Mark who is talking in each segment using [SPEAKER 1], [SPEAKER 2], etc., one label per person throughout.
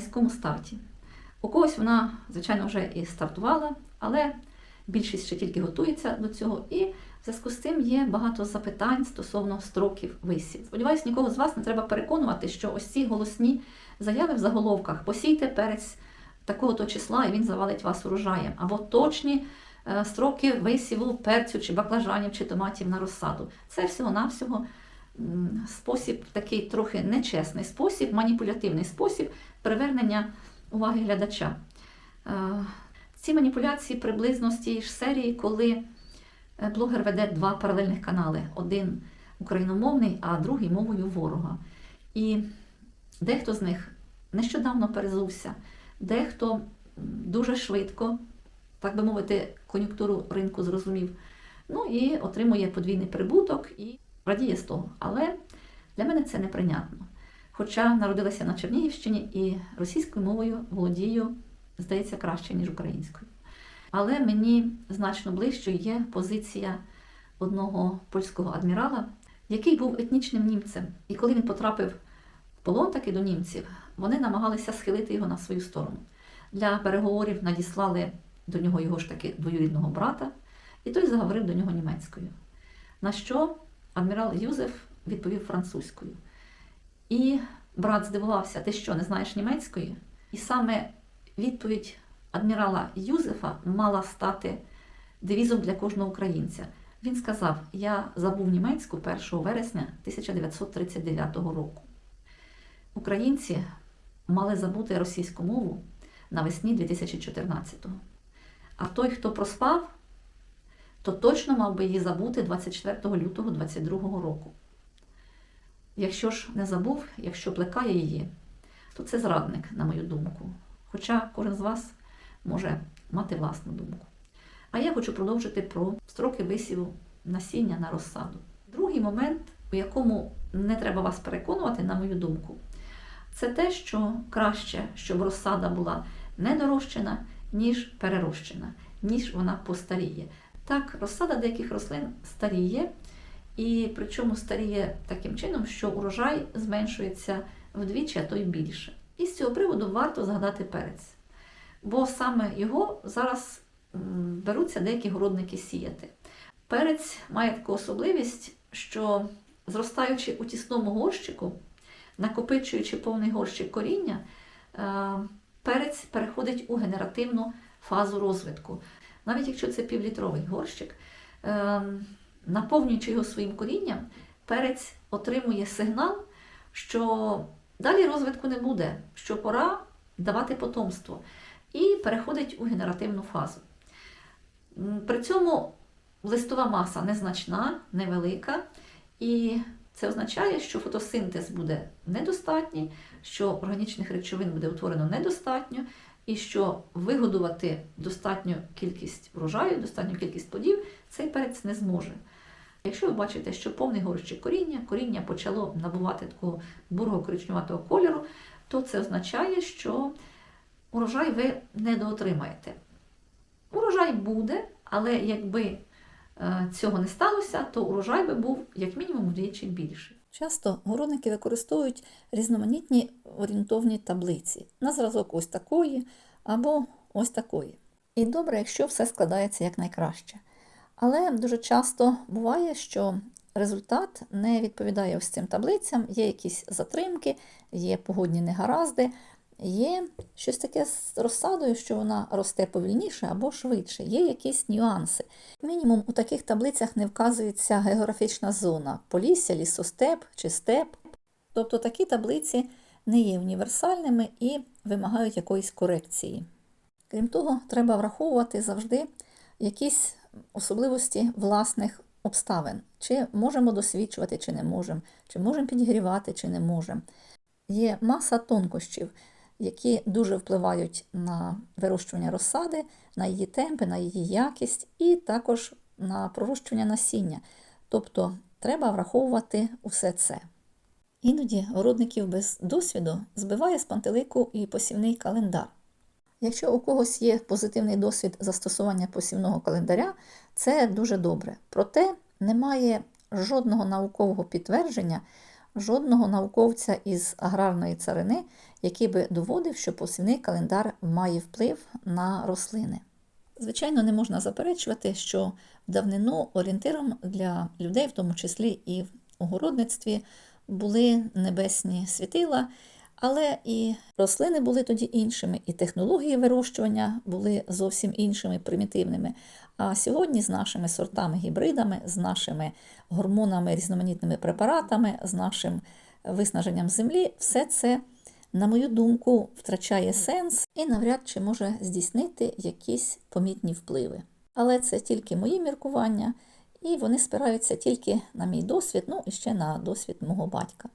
[SPEAKER 1] низькому старті. У когось вона, звичайно, вже і стартувала, але більшість ще тільки готується до цього. І в зв'язку з цим є багато запитань стосовно строків висів. Сподіваюсь, нікого з вас не треба переконувати, що ось ці голосні заяви в заголовках посійте перець такого-то числа, і він завалить вас урожаєм, або точні е, строки висіву перцю чи баклажанів чи томатів на розсаду. Це всього-навсього спосіб, такий трохи нечесний спосіб, маніпулятивний спосіб привернення уваги глядача. Е, Ці маніпуляції приблизно з тієї ж серії, коли е, блогер веде два паралельних канали: один україномовний, а другий мовою ворога. І дехто з них нещодавно перезувся, дехто дуже швидко, так би мовити, кон'юнктуру ринку зрозумів. Ну і отримує подвійний прибуток і радіє з того. Але для мене це неприйнятно. Хоча народилася на Чернігівщині і російською мовою володію, здається, краще, ніж українською. Але мені значно ближчою є позиція одного польського адмірала, який був етнічним німцем. І коли він потрапив в полон таки до німців, вони намагалися схилити його на свою сторону. Для переговорів надіслали до нього його ж таки двоюрідного брата, і той заговорив до нього німецькою. На що адмірал Юзеф відповів французькою. І брат здивувався, ти що, не знаєш німецької? І саме відповідь адмірала Юзефа мала стати девізом для кожного українця. Він сказав: Я забув німецьку 1 вересня 1939 року. Українці мали забути російську мову навесні 2014-го. А той, хто проспав, то точно мав би її забути 24 лютого 2022 року. Якщо ж не забув, якщо плекає її, то це зрадник, на мою думку. Хоча кожен з вас може мати власну думку. А я хочу продовжити про строки висіву насіння на розсаду. Другий момент, у якому не треба вас переконувати, на мою думку, це те, що краще, щоб розсада була не дорощена, ніж перерощена, ніж вона постаріє. Так, розсада деяких рослин старіє, і причому старіє таким чином, що урожай зменшується вдвічі, а то й більше. І з цього приводу варто згадати перець. Бо саме його зараз беруться деякі городники сіяти. Перець має таку особливість, що зростаючи у тісному горщику, накопичуючи повний горщик коріння, е, перець переходить у генеративну фазу розвитку. Навіть якщо це півлітровий горщик, е, наповнюючи його своїм корінням, перець отримує сигнал, що далі розвитку не буде, що пора давати потомство, і переходить у генеративну фазу. При цьому листова маса незначна, невелика, і це означає, що фотосинтез буде недостатній, що органічних речовин буде утворено недостатньо, і що вигодувати достатню кількість врожаю, достатню кількість плодів цей перець не зможе. Якщо ви бачите, що повний горщик коріння, коріння почало набувати такого бурого коричневатого кольору, то це означає, що урожай ви недоотримаєте. Урожай буде, але якби е, цього не сталося, то урожай би був як мінімум вдвічі більший.
[SPEAKER 2] Часто городники використовують різноманітні орієнтовні таблиці на зразок ось такої або ось такої. І добре, якщо все складається якнайкраще. Але дуже часто буває, що результат не відповідає ось цим таблицям, є якісь затримки, є погодні негаразди, є щось таке з розсадою, що вона росте повільніше або швидше, є якісь нюанси. Мінімум у таких таблицях не вказується географічна зона полісся, лісостеп чи степ. Тобто такі таблиці не є універсальними і вимагають якоїсь корекції. Крім того, треба враховувати завжди якісь особливості власних обставин, чи можемо досвідчувати, чи не можемо, чи можемо підігрівати, чи не можемо. Є маса тонкощів, які дуже впливають на вирощування розсади, на її темпи, на її якість і також на пророщування насіння. Тобто треба враховувати усе це. Іноді городників без досвіду збиває з пантелику і посівний календар. Якщо у когось є позитивний досвід застосування посівного календаря, це дуже добре. Проте немає жодного наукового підтвердження жодного науковця із аграрної царини, який би доводив, що посівний календар має вплив на рослини. Звичайно, не можна заперечувати, що в давнину орієнтиром для людей, в тому числі і в огородництві, були небесні світила, але і рослини були тоді іншими, і технології вирощування були зовсім іншими, примітивними. А сьогодні з нашими сортами, гібридами, з нашими гормонами, різноманітними препаратами, з нашим виснаженням землі, все це, на мою думку, втрачає сенс і навряд чи може здійснити якісь помітні впливи. Але це тільки мої міркування, і вони спираються тільки на мій досвід, ну і ще на досвід мого батька.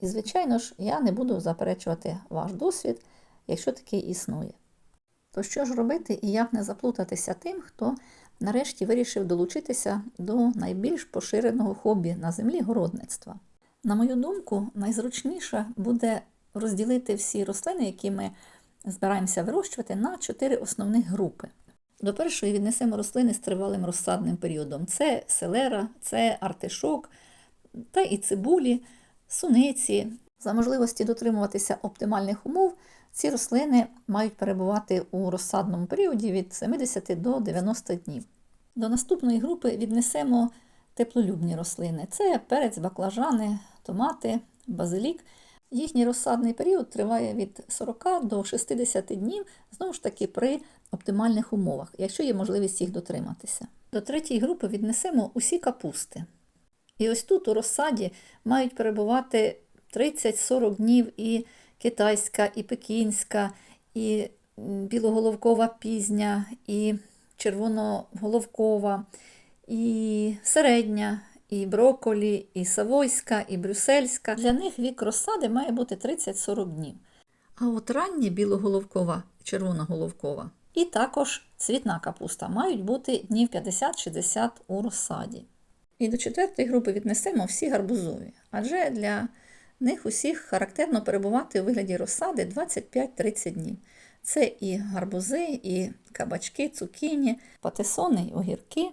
[SPEAKER 2] І, звичайно ж, я не буду заперечувати ваш досвід, якщо такий існує. То що ж робити і як не заплутатися тим, хто нарешті вирішив долучитися до найбільш поширеного хобі на землі городництва? На мою думку, найзручніше буде розділити всі рослини, які ми збираємося вирощувати, на чотири основних групи. До першої віднесемо рослини з тривалим розсадним періодом: це селера, це артишок, та і цибулі, суниці. За можливості дотримуватися оптимальних умов, ці рослини мають перебувати у розсадному періоді від 70 до 90 днів. До наступної групи віднесемо теплолюбні рослини: це перець, баклажани, томати, базилік. Їхній розсадний період триває від 40 до 60 днів, знову ж таки, при оптимальних умовах, якщо є можливість їх дотриматися. До третьої групи віднесемо усі капусти. І ось тут у розсаді мають перебувати 30-40 днів і китайська, і пекінська, і білоголовкова пізня, і червоноголовкова, і середня, і броколі, і савойська, і брюссельська. Для них вік розсади має бути 30-40 днів. А от рання білоголовкова, червоноголовкова і також цвітна капуста мають бути днів 50-60 у розсаді. І до четвертої групи віднесемо всі гарбузові, адже для них усіх характерно перебувати у вигляді розсади 25-30 днів. Це і гарбузи, і кабачки, цукіні, патисони, огірки,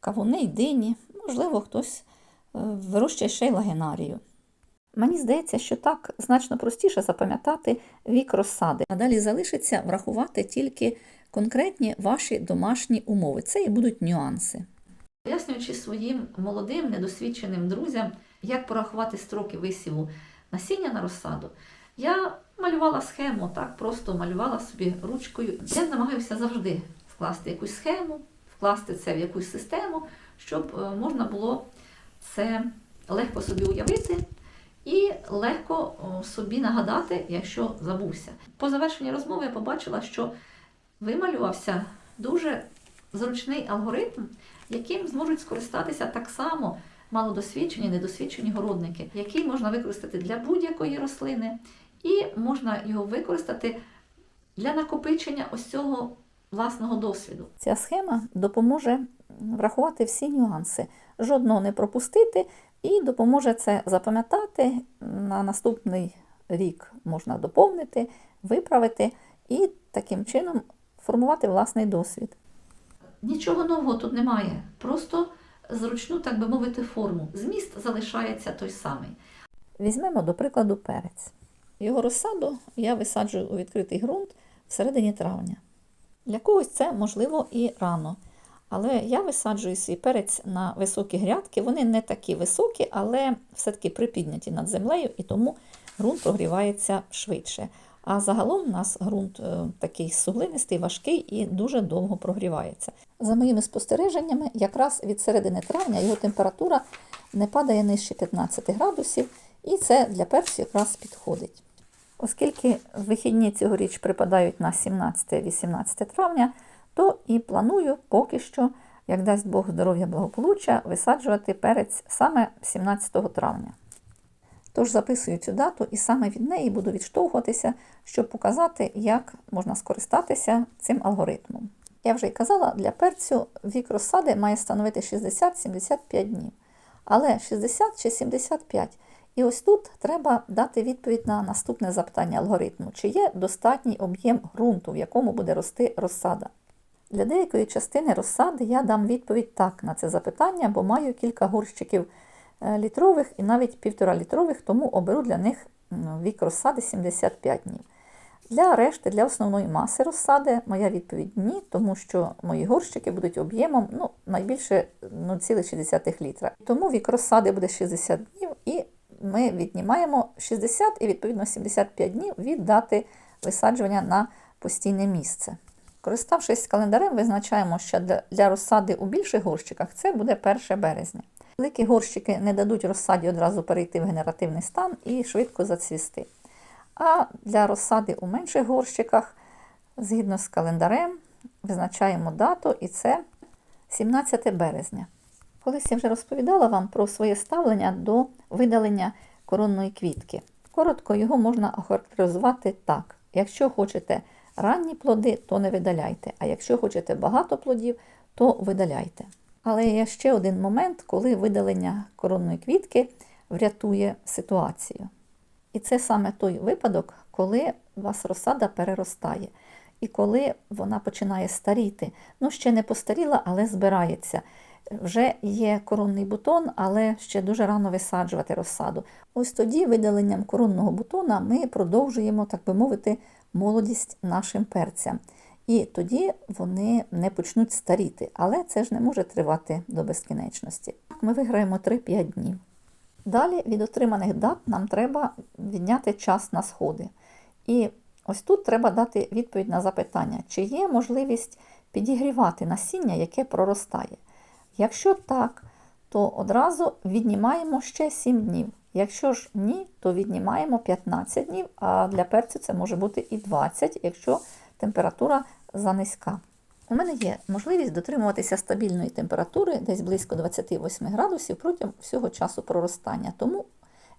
[SPEAKER 2] кавуни й дині. Можливо, хтось е, вирощує ще й лагенарію. Мені здається, що так значно простіше запам'ятати вік розсади, а далі залишиться врахувати тільки конкретні ваші домашні умови. Це і будуть нюанси.
[SPEAKER 1] Пояснюючи своїм молодим, недосвідченим друзям, як порахувати строки висіву насіння на розсаду, я малювала схему, так, просто малювала собі ручкою. Я намагаюся завжди скласти якусь схему, вкласти це в якусь систему, щоб е, можна було це легко собі уявити і легко собі нагадати, якщо забувся. По завершенні розмови я побачила, що вималювався дуже зручний алгоритм, яким зможуть скористатися так само малодосвідчені, недосвідчені городники, який можна використати для будь-якої рослини, і можна його використати для накопичення ось цього власного досвіду.
[SPEAKER 2] Ця схема допоможе врахувати всі нюанси, жодного не пропустити, і допоможе це запам'ятати. На наступний рік можна доповнити, виправити і таким чином формувати власний досвід.
[SPEAKER 1] Нічого нового тут немає, просто зручну, так би мовити, форму. Зміст залишається той самий.
[SPEAKER 2] Візьмемо, до прикладу, перець. Його розсаду я висаджую у відкритий ґрунт в середині травня. Для когось це можливо і рано. Але я висаджую свій перець на високі грядки. Вони не такі високі, але все-таки припідняті над землею, і тому ґрунт прогрівається швидше. А загалом у нас ґрунт е, такий суглинистий, важкий і дуже довго прогрівається. За моїми спостереженнями, якраз від середини травня його температура не падає нижче 15 градусів, і це для перцю якраз підходить. Оскільки вихідні цьогоріч припадають на 17-18 травня, то і планую поки що, як дасть Бог здоров'я благополуччя, висаджувати перець саме 17 травня. Тож записую цю дату і саме від неї буду відштовхуватися, щоб показати, як можна скористатися цим алгоритмом. Я вже й казала, для перцю вік розсади має становити 60-75 днів. Але 60 чи 75. І ось тут треба дати відповідь на наступне запитання алгоритму: чи є достатній об'єм ґрунту, в якому буде рости розсада? Для деякої частини розсади я дам відповідь так на це запитання, бо маю кілька горщиків літрових і навіть півтора літрових, тому оберу для них вік розсади 75 днів. Для решти, для основної маси розсади, моя відповідь ні, тому що мої горщики будуть об'ємом ну, найбільше 0,6 літра. Тому вік розсади буде 60 днів, і ми віднімаємо 60 і відповідно 75 днів від дати висаджування на постійне місце. Користавшись календарем, визначаємо, що для розсади у більших горщиках це буде 1 березня. Великі горщики не дадуть розсаді одразу перейти в генеративний стан і швидко зацвісти. А для розсади у менших горщиках, згідно з календарем, визначаємо дату, і це 17 березня. Колись я вже розповідала вам про своє ставлення до видалення коронної квітки. Коротко його можна охарактеризувати так: якщо хочете ранні плоди, то не видаляйте, а якщо хочете багато плодів, то видаляйте. Але є ще один момент, коли видалення коронної квітки врятує ситуацію. І це саме той випадок, коли у вас розсада переростає. І коли вона починає старіти. Ну, ще не постаріла, але збирається. Вже є коронний бутон, але ще дуже рано висаджувати розсаду. Ось тоді видаленням коронного бутона ми продовжуємо, так би мовити, молодість нашим перцям. І тоді вони не почнуть старіти. Але це ж не може тривати до безкінечності. Ми виграємо 3-5 днів. Далі від отриманих дат нам треба відняти час на сходи. І ось тут треба дати відповідь на запитання, чи є можливість підігрівати насіння, яке проростає. Якщо так, то одразу віднімаємо ще 7 днів. Якщо ж ні, то віднімаємо 15 днів, а для перцю це може бути і 20, якщо температура занизька. У мене є можливість дотримуватися стабільної температури десь близько 28 градусів протягом всього часу проростання. Тому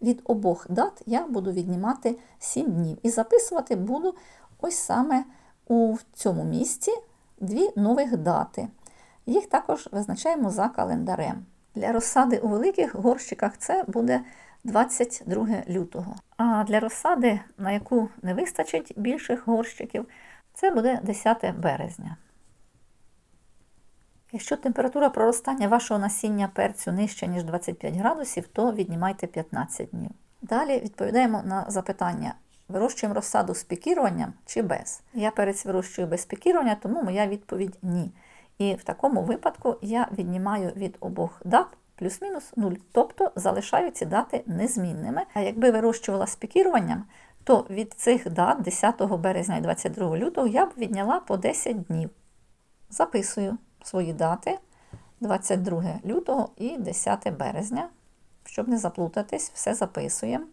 [SPEAKER 2] від обох дат я буду віднімати 7 днів і записувати буду ось саме у цьому місці дві нових дати. Їх також визначаємо за календарем. Для розсади у великих горщиках це буде 22 лютого. А для розсади, на яку не вистачить більших горщиків, це буде 10 березня. Якщо температура проростання вашого насіння перцю нижча, ніж 25 градусів, то віднімайте 15 днів. Далі відповідаємо на запитання: вирощуємо розсаду з пікіруванням чи без? Я перець вирощую без пікірування, тому моя відповідь ні. І в такому випадку я віднімаю від обох дат плюс-мінус 0, тобто залишаю ці дати незмінними. А якби вирощувала з пікіруванням, то від цих дат 10 березня і 22 лютого я б відняла по 10 днів. Записую свої дати 22 лютого і 10 березня. Щоб не заплутатись, все записуємо.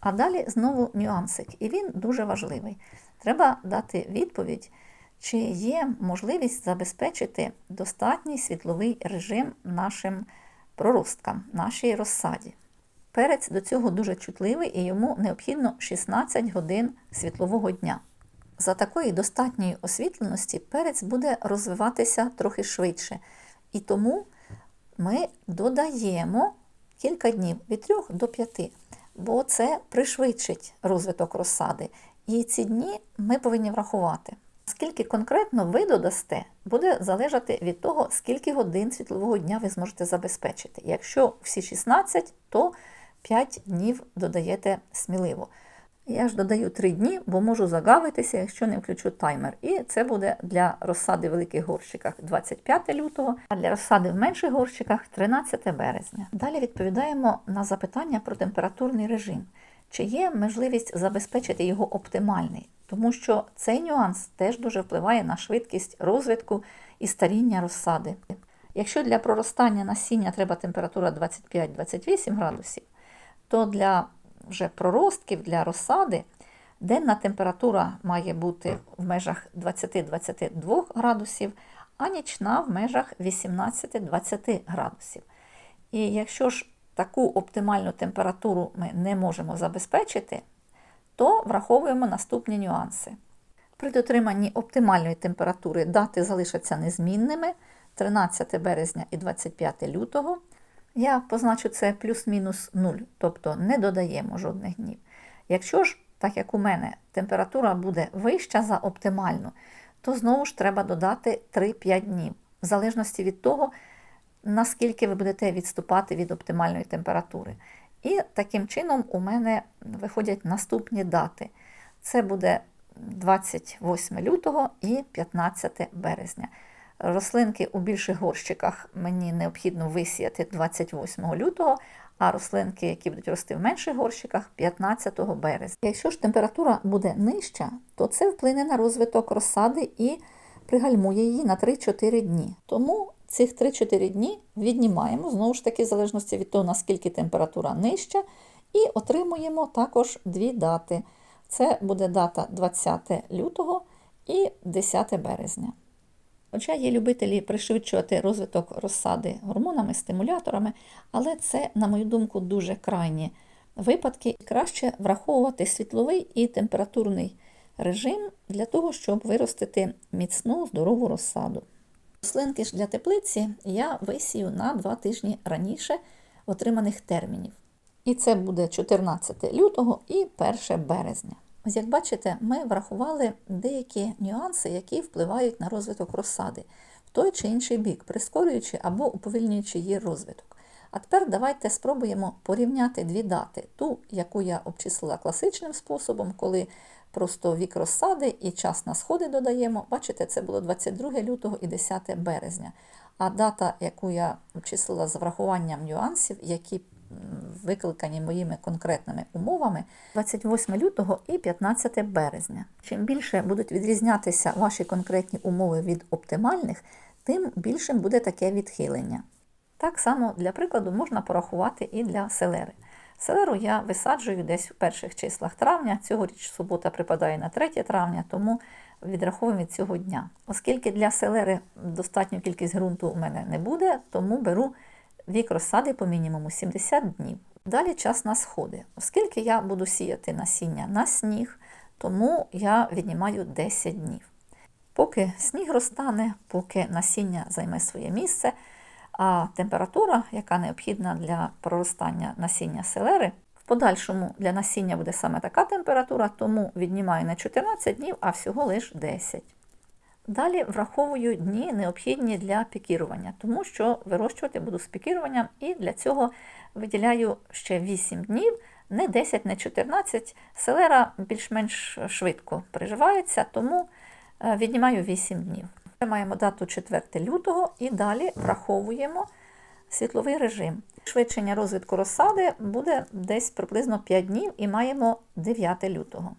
[SPEAKER 2] А далі знову нюансик, і він дуже важливий. Треба дати відповідь, чи є можливість забезпечити достатній світловий режим нашим проросткам, нашій розсаді. Перець до цього дуже чутливий і йому необхідно 16 годин світлового дня. За такої достатньої освітленості перець буде розвиватися трохи швидше. І тому ми додаємо кілька днів від 3 до 5, бо це пришвидшить розвиток розсади. І ці дні ми повинні врахувати. Скільки конкретно ви додасте, буде залежати від того, скільки годин світлового дня ви зможете забезпечити. Якщо всі 16, то 5 днів додаєте сміливо. Я ж додаю 3 дні, бо можу загавитися, якщо не включу таймер. І це буде для розсади в великих горщиках 25 лютого, а для розсади в менших горщиках 13 березня. Далі відповідаємо на запитання про температурний режим. Чи є можливість забезпечити його оптимальний? Тому що цей нюанс теж дуже впливає на швидкість розвитку і старіння розсади. Якщо для проростання насіння треба температура 25-28 градусів, то для вже проростків, для розсади денна температура має бути в межах 20-22 градусів, а нічна в межах 18-20 градусів. І якщо ж таку оптимальну температуру ми не можемо забезпечити, то враховуємо наступні нюанси. При дотриманні оптимальної температури дати залишаться незмінними 13 березня і 25 лютого. Я позначу це плюс-мінус 0, тобто не додаємо жодних днів. Якщо ж, так як у мене, температура буде вища за оптимальну, то знову ж треба додати 3-5 днів, в залежності від того, наскільки ви будете відступати від оптимальної температури. І таким чином у мене виходять наступні дати. Це буде 28 лютого і 15 березня. Рослинки у більших горщиках мені необхідно висіяти 28 лютого, а рослинки, які будуть рости в менших горщиках, 15 березня. Якщо ж температура буде нижча, то це вплине на розвиток розсади і пригальмує її на 3-4 дні. Тому цих 3-4 дні віднімаємо, знову ж таки, в залежності від того, наскільки температура нижча, і отримуємо також дві дати. Це буде дата 20 лютого і 10 березня. Хоча є любителі пришвидшувати розвиток розсади гормонами, стимуляторами, але це, на мою думку, дуже крайні випадки. Краще враховувати світловий і температурний режим для того, щоб виростити міцну здорову розсаду. Рослинки ж для теплиці я висію на 2 тижні раніше отриманих термінів. І це буде 14 лютого і 1 березня. Ось як бачите, ми врахували деякі нюанси, які впливають на розвиток розсади в той чи інший бік, прискорюючи або уповільнюючи її розвиток. А тепер давайте спробуємо порівняти дві дати: ту, яку я обчислила класичним способом, коли просто вік розсади і час на сходи додаємо. Бачите, це було 22 лютого і 10 березня. А дата, яку я обчислила з врахуванням нюансів, які викликані моїми конкретними умовами 28 лютого і 15 березня. Чим більше будуть відрізнятися ваші конкретні умови від оптимальних, тим більшим буде таке відхилення. Так само, для прикладу, можна порахувати і для селери. Селеру я висаджую десь в перших числах травня. Цьогоріч субота припадає на 3 травня, тому відраховуємо від цього дня. Оскільки для селери достатню кількість ґрунту у мене не буде, тому беру вік розсади по мінімуму 70 днів. Далі час на сходи. Оскільки я буду сіяти насіння на сніг, тому я віднімаю 10 днів. Поки сніг розтане, поки насіння займе своє місце, а температура, яка необхідна для проростання насіння селери, в подальшому для насіння буде саме така температура, тому віднімаю не 14 днів, а всього лише 10. Далі враховую дні, необхідні для пікірування, тому що вирощувати буду з пікіруванням, і для цього виділяю ще 8 днів, не 10, не 14. Селера більш-менш швидко приживається, тому е, віднімаю 8 днів. Ми маємо дату 4 лютого і далі враховуємо світловий режим. Швидшення розвитку розсади буде десь приблизно 5 днів і маємо 9 лютого.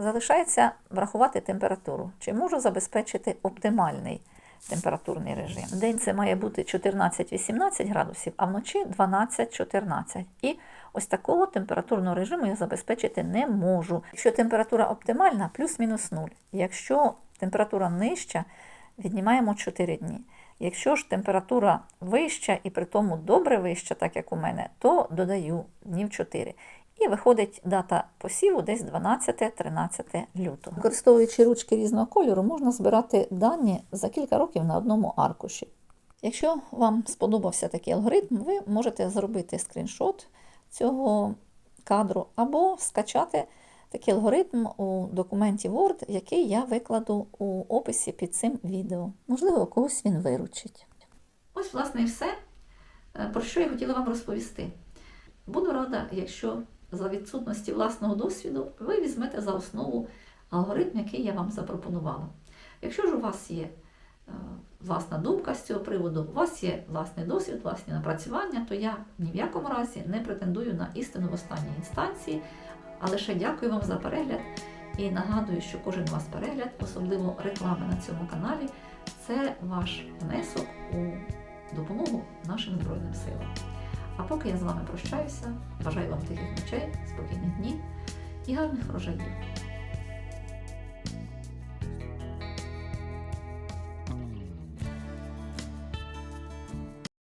[SPEAKER 2] Залишається врахувати температуру. Чи можу забезпечити оптимальний температурний режим? День це має бути 14-18 градусів, а вночі 12-14. І ось такого температурного режиму я забезпечити не можу. Якщо температура оптимальна, плюс-мінус 0. Якщо температура нижча, віднімаємо 4 дні. Якщо ж температура вища і при тому добре вища, так як у мене, то додаю днів 4. І виходить дата посіву десь 12-13 лютого. Використовуючи ручки різного кольору, можна збирати дані за кілька років на одному аркуші. Якщо вам сподобався такий алгоритм, ви можете зробити скріншот цього кадру або скачати такий алгоритм у документі Word, який я викладу у описі під цим відео. Можливо, когось він виручить.
[SPEAKER 1] Ось, власне, і все, е, про що я хотіла вам розповісти. Буду рада, якщо за відсутності власного досвіду ви візьмете за основу алгоритм, який я вам запропонувала. Якщо ж у вас є е, власна думка з цього приводу, у вас є власний досвід, власні напрацювання, то я ні в якому разі не претендую на істину в останній інстанції, а лише дякую вам за перегляд і нагадую, що кожен у вас перегляд, особливо реклами на цьому каналі, це ваш внесок у допомогу нашим Збройним силам. А поки я з вами прощаюся, бажаю вам тихих ночей, спокійних днів і гарних врожаїв.